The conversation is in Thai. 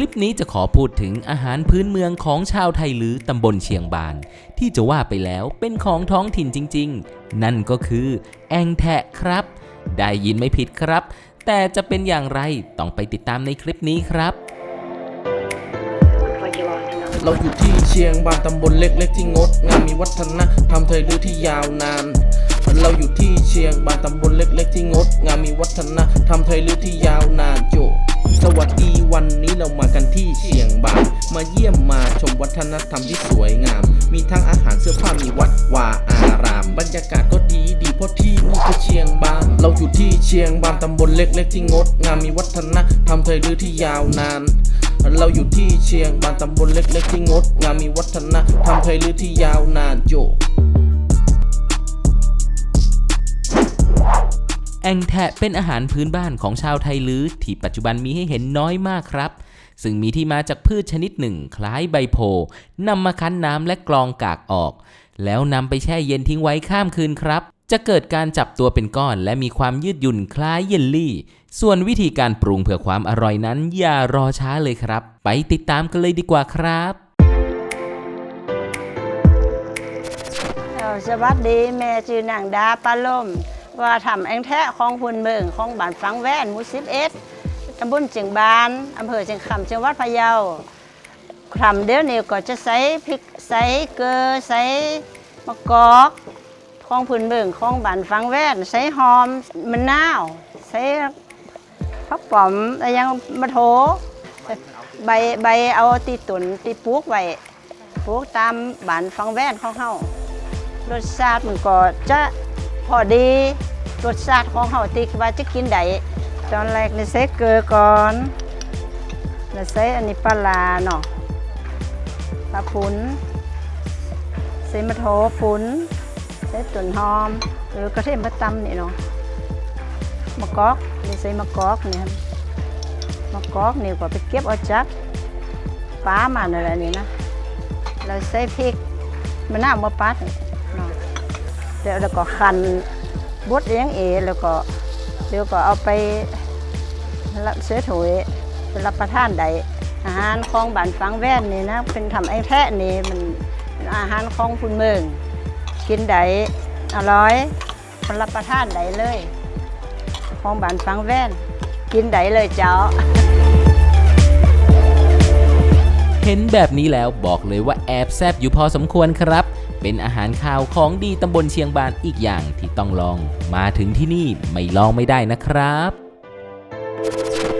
คลิปนี้จะขอพูดถึงอาหารพื้นเมืองของชาวไทยลือตำบลเชียงบาน ที่จะว่าไปแล้วเป็นของท้องถิ่นจริง ๆ นั่นก็คือแองแทะครับ ได้ยินไม่ผิดครับ แต่จะเป็นอย่างไรต้องไปติดตามในคลิปนี้ครับเราอยู่ที่เชียงบานตำบลเล็กๆที่งดงามมีวัฒนธรรมไทยลื้อที่ยาวนาน เราอยู่ที่เชียงบานตำบลเล็กๆที่งดงามมีวัฒนธรรมไทยลื้อที่ยาวนานโจ วัสดีวันนี้เรามากันที่เชียงบานมาเยี่ยมมาชมวัฒนธรรมที่สวยงาม มีทั้งอาหารเสื้อผ้ามีวัดวาอาราม บรรยากาศก็ดีดีเพราะที่นี่คือเชียงบาน เราอยู่ที่เชียงบานตำบลเล็กๆที่งดงามมีวัฒนธรรมไทยลื้อที่ยาวนาน เราอยู่ที่เชียงบานตำบลเล็กๆที่งดงามมีวัฒนธรรมไทยลื้อที่ยาวนาน แองแทะเป็นอาหารพื้นบ้านของชาวไทยลื้อที่ปัจจุบันมีให้เห็นน้อยมากครับ ซึ่งมีที่มาจากพืชชนิดหนึ่ง คล้ายใบโพนำมาคั้นน้ำและกรองกากออก แล้วนำไปแช่เย็นทิ้งไว้ข้ามคืนครับ จะเกิดการจับตัวเป็นก้อน และมีความยืดหยุ่นคล้ายเยลลี่ ส่วนวิธีการปรุงเพื่อความอร่อยนั้น อย่ารอช้าเลยครับ ไปติดตามกันเลยดีกว่าครับสวัสดีแม่ชื่อนางดาปลาล่ม ว่าทำแองแทะของพุนเมืองของบ้านฟังแว่นมูสิบเอ็ดตำบลเจียงบานอำเภอเชียงคำจังหวัดพะเยาคำเดี๋ยวนี้ก็จะใส่พริกใส่เกลือใส่มะกอกของพื้นเมืองของบ้านฟังแว่นใส่หอมมะนาวใส่ผักป๋อมอะไรยังมะโถใบใบเอาตีตุนตีปลูกไว้ปลูกตามบ้านฟังแว่นของเฮารสชาติมันก็จะ พอดีรสชาติของเขาที่ว่าจะกินได้ตอนแรกนี่ใส่เกลือก่อนแล้วใส่อันนี้ปลาร้าเนาะปลาพุนใส่มะโถพุนใส่ตุ่นหอมหรือกระเทียมมะตำนี่เนาะมะกอกนี่ใส่มะกอกนี่ครับมะกอกนี่ก็ไปเก็บเอาจากป้ามันอะไรนี่นะแล้วใส่พริกมะนาวมะปัดนี่ เดี๋ยวแล้วก็คันบดเลี้ยงเอแล้วก็เดี๋ยวก็เอาไปรับเสื้อถุยไปรับประทานใดอาหารของบ้านฟังแว่นนี่นะเป็นทำไอ้แทะนี่มันอาหารของคุณเมืองกินใดอร่อยมันรับประทานใดเลย ของบ้านฟังแว่นกินใดเลยเจ้า เห็นแบบนี้แล้วบอกเลยว่าแอบแซบอยู่พอสมควรครับ เป็นอาหารคาวของดีตำบลเชียงบานอีกอย่างที่ต้องลอง มาถึงที่นี่ไม่ลองไม่ได้นะครับ